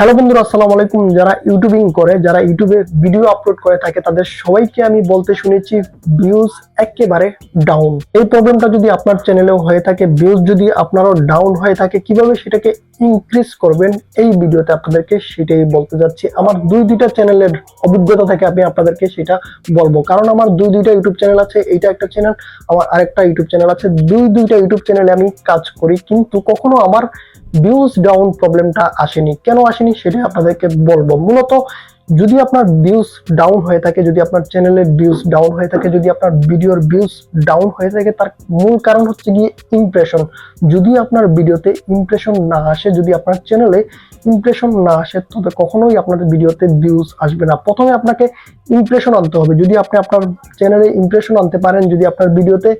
Hello বন্ধুরা, আসসালামু আলাইকুম। যারা ইউটিউবিং করে, যারা ইউটিউবে ভিডিও আপলোড করে থাকে, তাদের সবাইকে আমি বলতে শুনেছি ভিউজ একেবারে ডাউন এই প্রবলেমটা যদি আপনার চ্যানেলেও হয়ে থাকে ভিউজ যদি আপনারও ডাউন হয়ে থাকে, কীভাবে সেটাকে ইনক্রিজ করবেন, এই ভিডিওতে আপনাদেরকে সেটাই বলতে যাচ্ছি। আমার দুই দুইটা চ্যানেলের অভিজ্ঞতা থেকে আমি আপনাদেরকে সেটা বলব। কারণ আমার দুই দুইটা ইউটিউব চ্যানেল আছে, এইটা একটা চ্যানেল আমার আরেকটা ইউটিউব চ্যানেল আছে। দুই দুইটা ইউটিউব চ্যানেলে আমি কাজ করি, কিন্তু কখনো আমার ভিউজ ডাউন প্রবলেমটা আসেনি। কেন আসেনি? সেটা আপনাদেরকে বলব। মূলত যদি আপনার ভিউজ ডাউন হয়ে থাকে, যদি আপনার চ্যানেলের ভিউজ ডাউন হয়ে থাকে, যদি আপনার ভিডিওর ভিউজ ডাউন হয়ে থাকে, তার মূল কারণ হচ্ছে গিয়ে ইমপ্রেশন যদি আপনার ভিডিওতে ইমপ্রেশন না আসে, যদি আপনার চ্যানেলে ইমপ্রেশন না আসে, তবে কখনোই আপনার ভিডিওতে ভিউজ আসবে না। প্রথমে আপনাকে ইমপ্রেশন আনতে হবে। যদি আপনি আপনার চ্যানেলে ইমপ্রেশন আনতে পারেন, যদি আপনার ভিডিওতে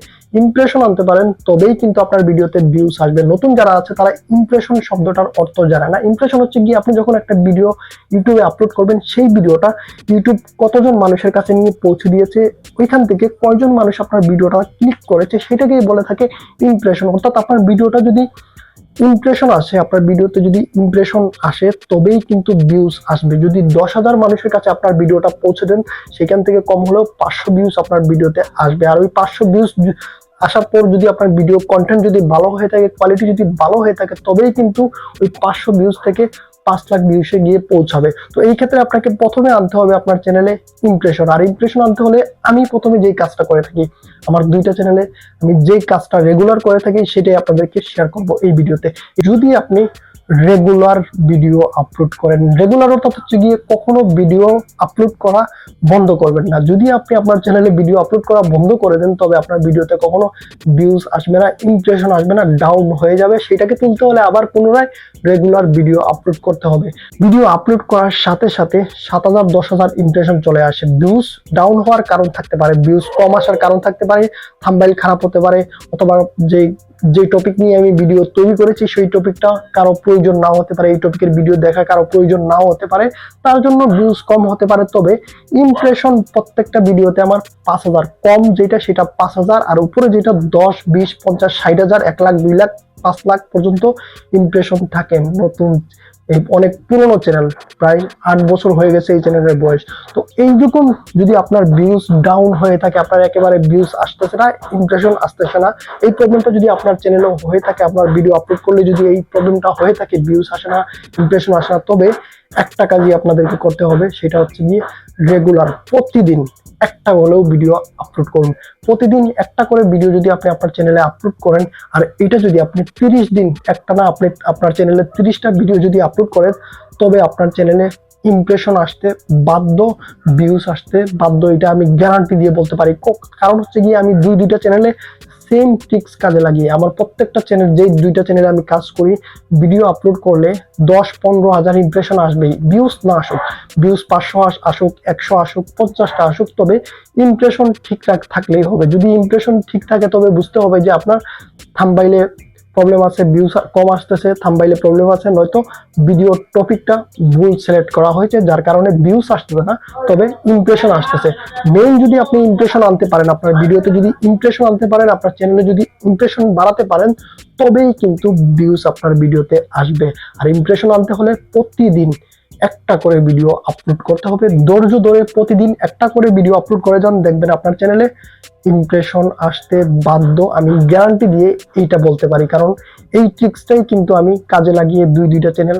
ইমপ্রেশন আনতে পারেন, তবেই কিন্তু আপনার ভিডিওতে ভিউজ আসবে। নতুন যারা আছে, তারা ইমপ্রেশন শব্দটার অর্থ জানে না। ইমপ্রেশন হচ্ছে গিয়ে আপনি যখন একটা ভিডিও ইউটিউবে আপলোড করবেন সেই ভিডিওটা ইউটিউব কতজন মানুষের কাছে নিয়ে পৌঁছে দিয়েছে, ওইখান থেকে কয়জন মানুষ আপনার ভিডিওটা ক্লিক করেছে সেটাকেই বলে থাকে ইমপ্রেশন অর্থাৎ আপনার ভিডিওটা যদি ইমপ্রেশন আসে, আপনার ভিডিওতে যদি ইমপ্রেশন আসে, তবেই কিন্তু ভিউজ আসবে। যদি দশ হাজার মানুষের কাছে আপনার ভিডিওটা পৌঁছে দেন, সেখান থেকে কম হলেও পাঁচশো ভিউজ আপনার ভিডিওতে আসবে। আর ওই পাঁচশো ভিউজ আসার পর যদি আপনার ভিডিও কন্টেন্ট যদি ভালো হয়ে থাকে কোয়ালিটি যদি ভালো হয়ে থাকে, তবেই কিন্তু ওই পাঁচশো ভিউজ থেকে পাঁচ লাখ ভিউসে গিয়ে পৌঁছাবে। তো এই ক্ষেত্রে আপনাকে প্রথমে আনতে হবে আপনার চ্যানেলে ইমপ্রেশন আর ইমপ্রেশন আনতে হলে আমি প্রথমে যেই কাজটা করে থাকি, আমার দুইটা চ্যানেলে আমি যেই কাজটা রেগুলার করে থাকি, সেটাই আপনাদেরকে শেয়ার করব এই ভিডিওতে যদি আপনি রেগুলার ভিডিও আপলোড করেন। রেগুলার অর্থাৎ হচ্ছে গিয়ে কখনো ভিডিও আপলোড করা বন্ধ করবেন না। যদি আপনি আপনার চ্যানেলে ভিডিও আপলোড করা বন্ধ করে দেন, তবে আপনার ভিডিওতে কখনো ভিউজ আসবে না ইমপ্রেশন আসবে না ডাউন হয়ে যাবে। সেটাকে তুলতে হলে আবার পুনরায় রেগুলার ভিডিও আপলোড করতে হবে। ভিডিও আপলোড করার সাথে সাথে সাত হাজার, দশ হাজার ইমপ্রেশন চলে আসে। ভিউজ ডাউন হওয়ার কারণ থাকতে পারে ভিউজ কম আসার কারণ থাকতে পারে থাম্বাইল খারাপ হতে পারে, অথবা যে যে টপিক নিয়ে আমি ভিডিও তৈরি করেছি, সেই টপিকটা কারও প্রয়োজন নাও হতে পারে, এই টপিকের ভিডিও দেখা কারও প্রয়োজন নাও হতে পারে, তার জন্য ভিউজ কম হতে পারে, তবে ইমপ্রেশন প্রত্যেকটা ভিডিওতে আমার পাঁচ হাজার কম যেটা, সেটা পাঁচ হাজার, আর উপরে যেটা দশ, বিশ, পঞ্চাশ, ষাট হাজার, এক লাখ, দুই লাখ, পাঁচ লাখ পর্যন্ত ইমপ্রেশন থাকে নতুন অনেক পুরনো চ্যানেল প্রায় আট বছর হয়ে গেছে এই চ্যানেলের বয়স। তো এইরকম যদি আপনার ভিউজ ডাউন হয়ে থাকে, আপনার একেবারে ভিউজ আসতেছে না ইমপ্রেশন আসতেছে না, এই প্রবলেমটা যদি আপনার চ্যানেলেও হয়ে থাকে, আপনার ভিডিও আপলোড করলে যদি এই প্রবলেমটা হয়ে থাকে ভিউজ আসে না ইমপ্রেশন আসে না, তবে একটা কাজই আপনাদেরকে করতে হবে, সেটা হচ্ছে গিয়ে রেগুলার প্রতিদিন একটা হলেও ভিডিও আপলোড করুন। প্রতিদিন একটা করে ভিডিও যদি আপনি আপনার চ্যানেলে আপলোড করেন, আর এটা যদি আপনি তিরিশ দিন একটা না, আপনি আপনার চ্যানেলে তিরিশটা ভিডিও যদি আপলোড করেন, তবে আপনার চ্যানেলে ইমপ্রেশন আসতে বাধ্য ভিউজ আসতে বাধ্য, এটা আমি গ্যারান্টি দিয়ে বলতে পারি। কারণ হচ্ছে গিয়ে আমি দুই, দুইটা চ্যানেলে সেম ট্রিক্স কাজে লাগিয়ে, আমার প্রত্যেকটা চ্যানেল যেই দুইটা চ্যানেলে আমি কাজ করি ভিডিও আপলোড করলে দশ, পনেরো হাজার ইমপ্রেশন আসবেই। ভিউজ না আসুক ভিউজ পাঁচশো আস- আসুক, একশো আসুক, পঞ্চাশটা আসুক, তবে ইমপ্রেশন ঠিকঠাক থাকলেই হবে। যদি ইমপ্রেশন ঠিক থাকে, তবে বুঝতে হবে যে আপনার থাম্বাইলে প্রবলেম আছে ভিউজ কম আসতেছে থাম্বাইলে প্রবলেম আছে, নয়তো ভিডিও টপিকটা ভুল সিলেক্ট করা হয়েছে, যার কারণে ভিউজ আসতেছে না, তবে ইমপ্রেশন আসতেছে। মেইন যদি আপনি ইমপ্রেশন আনতে পারেন, আপনার ভিডিওতে যদি ইমপ্রেশন আনতে পারেন, আপনার চ্যানেলে যদি ইমপ্রেশন বাড়াতে পারেন, তবেই কিন্তু ভিউস আপনার ভিডিওতে আসবে। আর ইমপ্রেশন আনতে হলে প্রতিদিন একটা করে ভিডিও আপলোড করতে হবে। ধৈর্য ধরে প্রতিদিন একটা করে ভিডিও আপলোড করে যান। দেখবেন আপনার চ্যানেলে ইমপ্রেশন আসতে বাধ্য। আমি গ্যারান্টি দিয়ে এইটা বলতে পারি। কারণ এই ট্রিক্সটাই কিন্তু আমি কাজে লাগিয়ে দুই, দুইটা চ্যানেল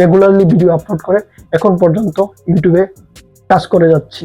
রেগুলারলি ভিডিও আপলোড করে এখন পর্যন্ত ইউটিউবে কাজ করে যাচ্ছি।